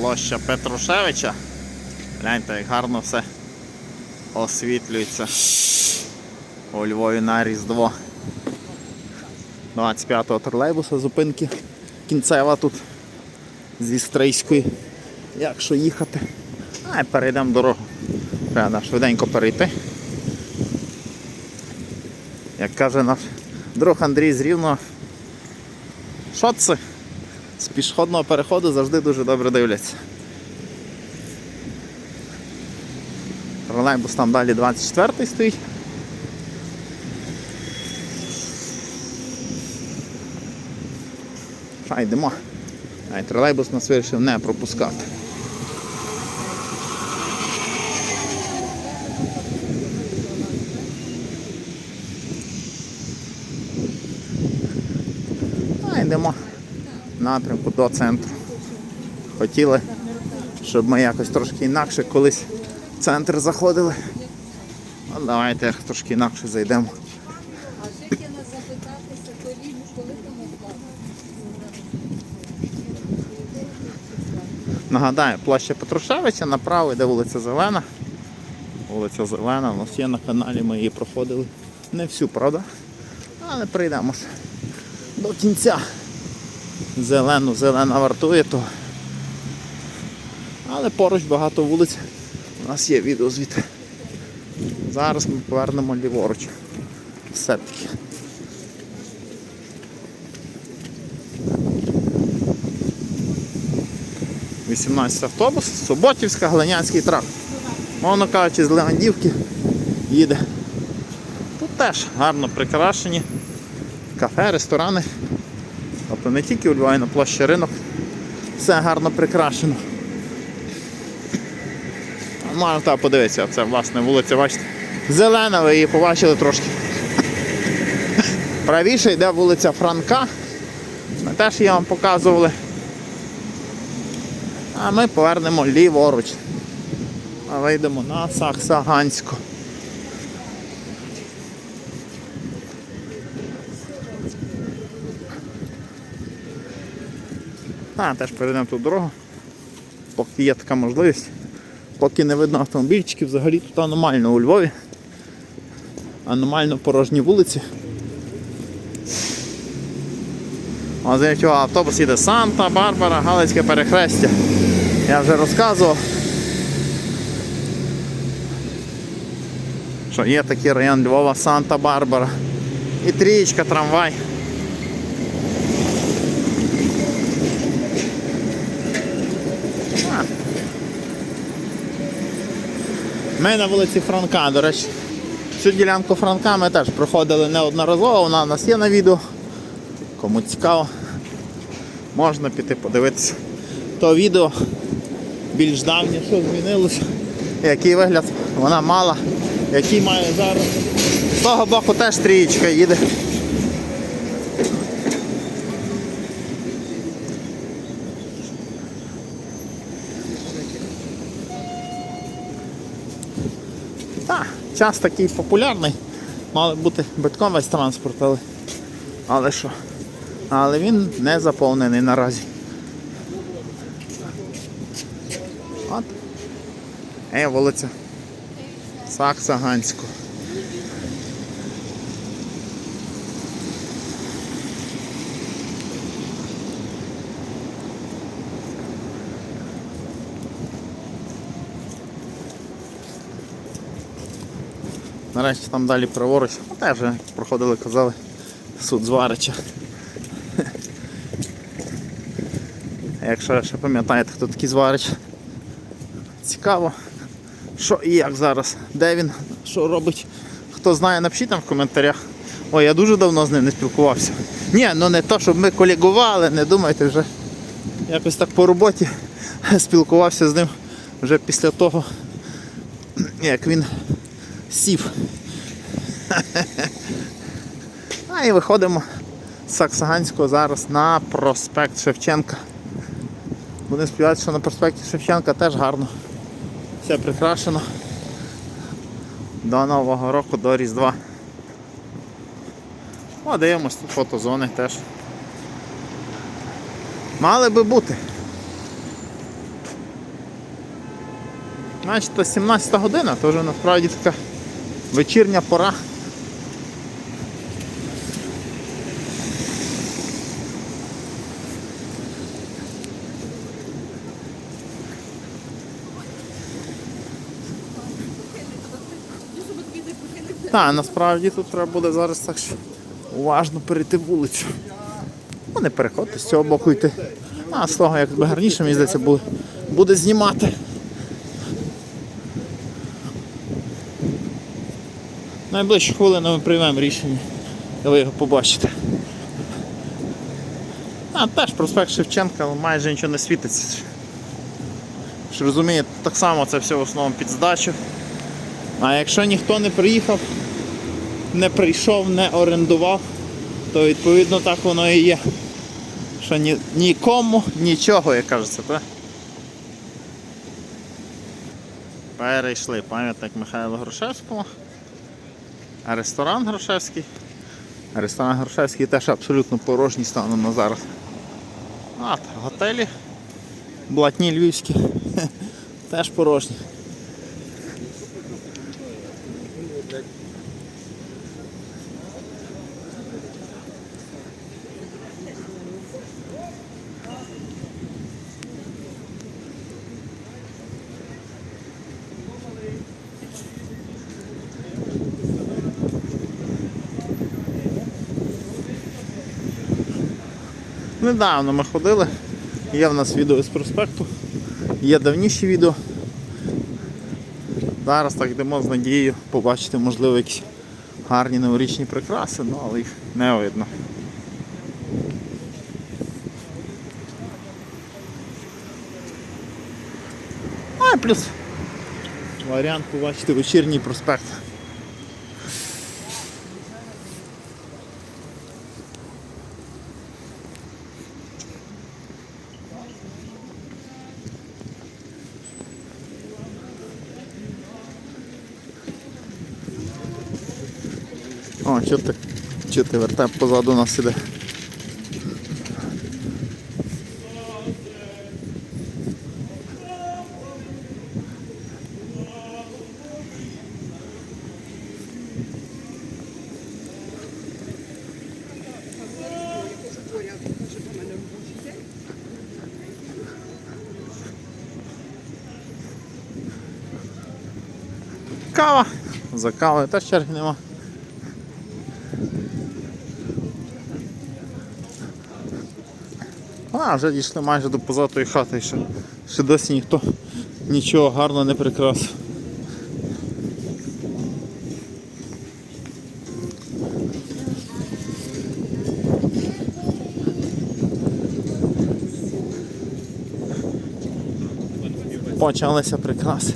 Площа Петрушевича. Гляньте, як гарно все освітлюється у Львові на Різдво. 25-го тролейбуса зупинки кінцева тут зі Стрийської. Якщо їхати. А, перейдемо дорогу. Треба швиденько перейти. Як каже наш друг Андрій з Рівного, що це? З пішохідного переходу завжди дуже добре дивляться. Тролейбус там далі 24-й стоїть. Ша, йдемо. Тролейбус нас вирішив не пропускати. А йдемо в напрямку до центру. Хотіли, щоб ми якось трошки інакше колись в центр заходили. Ну, давайте трошки інакше зайдемо. Нагадаю, площа Петрушевича направо йде вулиця Зелена. Вулиця Зелена, у нас є на каналі, ми її проходили. Не всю, правда? Але прийдемо ж до кінця. Зелену, зелена вартує то. Але поруч багато вулиць. У нас є відео звідти. Зараз ми повернемо ліворуч. Все-таки. – 18 автобус, Суботівська, Глинянський тракт. Мовно кажучи, з Левандівки їде. Тут теж гарно прикрашені кафе, ресторани. Тобто не тільки у Львові на площі ринок, все гарно прикрашено. Маємо так подивитися, це власне вулиця, бачите. Зелена, ви її побачили трошки. Правіше йде вулиця Франка. Ми теж її вам показували. А ми повернемо ліворуч. А вийдемо на Саксаганську. А, теж перейдемо ту дорогу. Поки є така можливість. Поки не видно автомобільчиків, взагалі тут аномально у Львові. Аномально порожні вулиці. За цього автобус їде Санта-Барбара, Галицьке перехрестя. Я вже розказував. Що є такий район Львова Санта-Барбара. І трієчка, трамвай. Ми на вулиці Франка, до речі. Цю ділянку Франка ми теж проходили неодноразово, вона у нас є на відео. Кому цікаво, можна піти подивитися. То відео більш давнє, що змінилося, який вигляд вона мала, який має зараз. З того боку теж трієчка їде. Так, час такий популярний. Мали бути битком весь транспорт, але, але що? Але він не заповнений наразі. От. Е, вулиця Саксаганську. Нарешті там далі праворуч. Ну, Теж вже проходили, казали, суд зварича. Якщо ще пам'ятаєте, хто такий зварич. Цікаво, що і як зараз, де він, що робить. Хто знає, напишіть там в коментарях. Ой, я дуже давно з ним не спілкувався. Ні, ну не то, щоб ми колегували, не думайте вже. Якось так по роботі спілкувався з ним вже після того, як він сів. А і виходимо з Саксаганського зараз на проспект Шевченка. Будемо сподіватися, що на проспекті Шевченка теж гарно. Все прикрашено. До Нового року, до Різдва. О, дивимось, тут фотозони теж. Мали би бути. Значить, то 17 година, то вже насправді така вечірня пора. Так, насправді тут треба буде зараз так що уважно перейти вулицю. Ну, не переходьте з цього боку йти. А з того, як би гарніше, мені здається, буде, буде знімати. Найближчу хвилину ми приймемо рішення, і ви його побачите. А, теж проспект Шевченка, майже нічого не світиться. Ж розумієте, так само це все в основному під здачу. А якщо ніхто не приїхав, не прийшов, не орендував, то відповідно так воно і є. Що ні, нікому нічого, як кажеться, так? Перейшли пам'ятник Михайла Грушевського. Ресторан Грушевський. Ресторан Грушевський теж абсолютно порожній станом на зараз. А, готелі блатні львівські. Теж порожні. Недавно ми ходили. Є в нас відео з проспекту, є давніші відео. Зараз так йдемо з надією побачити, можливо, якісь гарні новорічні прикраси, ну, але їх не видно. А і плюс варіант побачити вечірній проспект. О, що ти, що ти вертеп позаду нас іде. Кава. За кавою теж черги нема. А, вже дійшли майже до позатої хати, ще, ще досі ніхто нічого гарно не прикрасив. Почалися прикраси.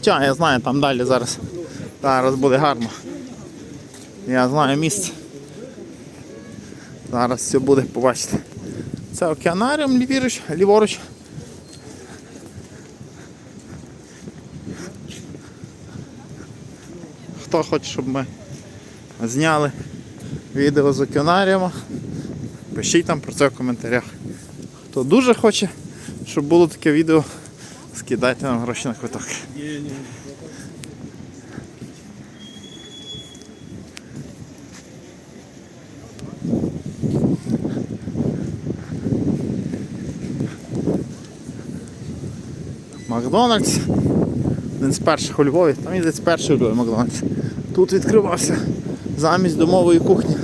Ча, я знаю, там далі зараз. Зараз буде гарно. Я знаю місце. Зараз все буде, побачите. Це океанаріум ліворуч, ліворуч. Хто хоче, щоб ми зняли відео з океанаріума, пишіть там про це в коментарях. Хто дуже хоче, щоб було таке відео, скидайте нам гроші на квиток. Макдональдс. Один з перших у Львові, там з перший у Львові Макдональдс. Тут відкривався замість домової кухні.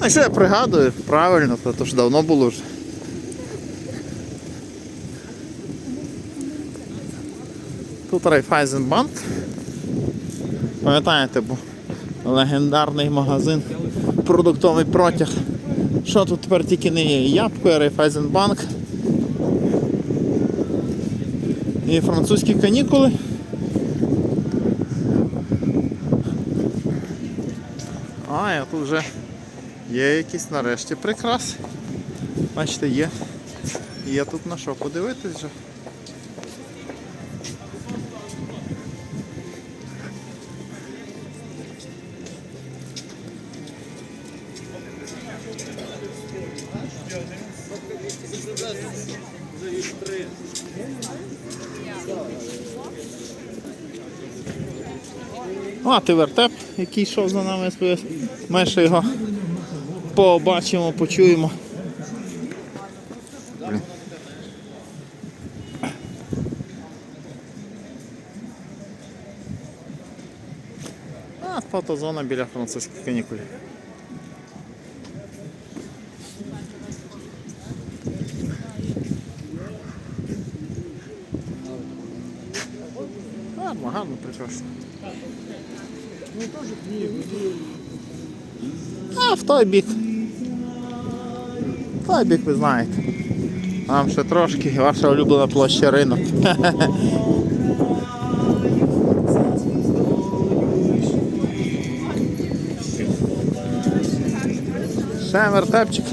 А що я пригадую, правильно, то, то ж давно було вже. Тут Райфайзенбанк. Пам'ятаєте, був легендарний магазин, продуктовий протяг. Що тут тепер тільки не є? Ябко, Райфайзенбанк. І французькі канікули. А, я тут вже є якісь нарешті прикраси. Бачите, є. Є тут на що подивитись вже. Мати вертеп, який йшов за нами СПС. Ми ще його побачимо, почуємо. А, фотозона біля французьких канікулів. А, в той бік. В той бік ви знаєте. Нам ще трошки, ваша улюблена площа ринок. Ще вертепчик.